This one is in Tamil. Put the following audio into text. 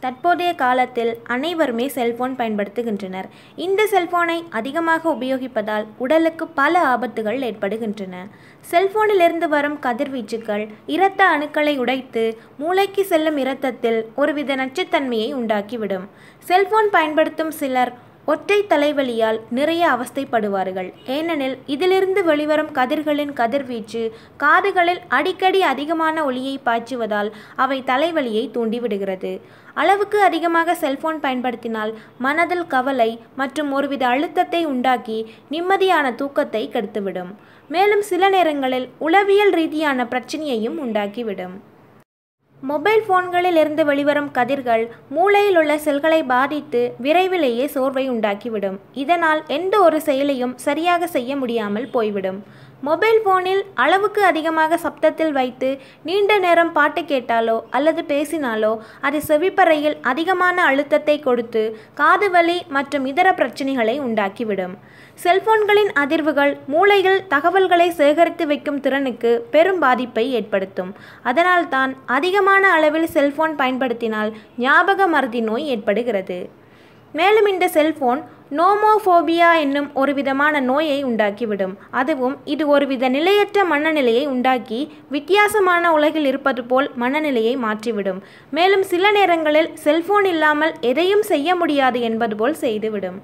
தற்போதைய காலத்தில் அனைவருமே செல்போன் பயன்படுத்துகின்றனர். இந்த செல்போனை அதிகமாக உபயோகிப்பதால் உடலுக்கு பல ஆபத்துகள் ஏற்படுகின்றன. செல்போனிலிருந்து வரும் கதிர்வீச்சுகள் இரத்த அணுக்களை உடைத்து மூளைக்கு செல்லும் இரத்தத்தில் ஒருவித நச்சுத்தன்மையை உண்டாக்கிவிடும். செல்போன் பயன்படுத்தும் சிலர் ஒற்றை தலைவலியால் நிறைய அவஸ்தைப்படுவார்கள். ஏனெனில் இதிலிருந்து வெளிவரும் கதிர்களின் கதிர்வீச்சு காதுகளில் அடிக்கடி அதிகமான ஒளியை பாய்ச்சுவதால் அவை தலைவலியை தூண்டிவிடுகிறது. அளவுக்கு அதிகமாக செல்போன் பயன்படுத்தினால் மனதில் கவலை மற்றும் ஒருவித அழுத்தத்தை உண்டாக்கி நிம்மதியான தூக்கத்தை கெடுத்துவிடும். மேலும் சில நேரங்களில் உளவியல் ரீதியான பிரச்சனையையும் உண்டாக்கிவிடும். மொபைல் ஃபோன்களில் இருந்து வெளிவரும் கதிர்கள் மூளையில் உள்ள செல்களை பாதித்து விரைவிலேயே சோர்வை உண்டாக்கிவிடும். இதனால் எந்த ஒரு செயலையும் சரியாக செய்ய முடியாமல் போய்விடும். மொபைல் ஃபோனில் அளவுக்கு அதிகமாக சப்தத்தில் வைத்து நீண்ட நேரம் பாட்டு கேட்டாலோ அல்லது பேசினாலோ அது செவிப்பறையில் அதிகமான அழுத்தத்தை கொடுத்து காது வலி மற்றும் இதர பிரச்சனைகளை உண்டாக்கிவிடும். செல்போன்களின் அதிர்வுகள் மூளையில் தகவல்களை சேகரித்து வைக்கும் திறனுக்கு பெரும் பாதிப்பை ஏற்படுத்தும். அதனால்தான் அதிகமான அளவில் செல்போன் பயன்படுத்தினால் ஞாபக மருதி நோய் ஏற்படுகிறது. மேலும் இந்த செல்போன் நோமோஃபோபியா என்னும் ஒரு விதமான நோயை உண்டாக்கிவிடும். அதுவும் இது ஒருவித நிலையற்ற மனநிலையை உண்டாக்கி வித்தியாசமான உலகில் இருப்பது போல் மனநிலையை மாற்றிவிடும். மேலும் சில நேரங்களில் செல்போன் இல்லாமல் எதையும் செய்ய முடியாது என்பது போல் செய்துவிடும்.